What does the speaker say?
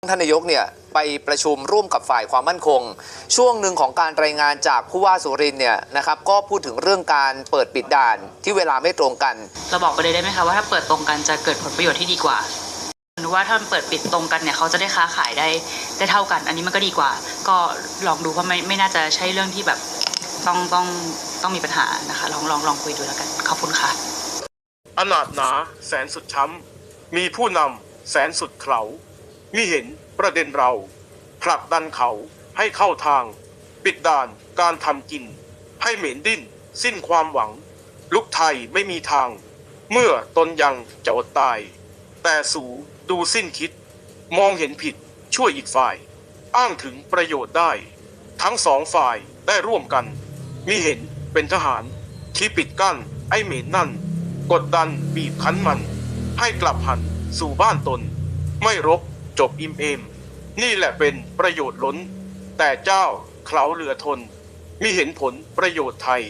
ท่านนายกเนี่ยไปประชุมร่วมกับฝ่ายความมั่นคง ช่วงหนึ่งของการรายงานจากผู้ว่าสุรินทร์เนี่ยนะครับก็พูดถึงเรื่องการเปิดปิดด่านที่เวลาไม่ตรงกัน เราบอกไปเลยได้ไหมคะว่าถ้าเปิดตรงกันจะเกิดผลประโยชน์ที่ดีกว่าหรือว่าถ้ามันเปิดปิดตรงกันเนี่ยเขาจะได้ค้าขายได้ได้เท่ากัน อันนี้มันก็ดีกว่า ก็ลองดูเพราะไม่ไม่น่าจะใช่เรื่องที่แบบต้องต้องต้องมีปัญหานะคะลองลองลองคุยดูแล้วกันขอบคุณค่ะอนาถหนาแสนสุดช้ำมีผู้นำแสนสุดเขา มิเห็นประเด็นเรา ผลักดันเขาให้เข้าทาง ปิดด่านการทำกิน ให้เหม็นดิ้น สิ้นความหวัง ลุกไทยไม่มีทาง เมื่อตนยังจะอดตาย แต่สูดูสิ้นคิด มองเห็นผิดช่วยอีกฝ่าย อ้างถึงประโยชน์ได้ ทั้งสองฝ่ายได้ร่วมกันมิเห็นเป็นทหารที่ปิดกั้นไอ้เหม็นนั่น กดดันบีบคั้นมัน ให้กลับหันสู่บ้านตน ไม่รบ จบอิ่มเอมนี่แหละเป็นประโยชน์ล้น แต่เจ้าเขาเหลือทนมิเห็นผลประโยชน์ไทย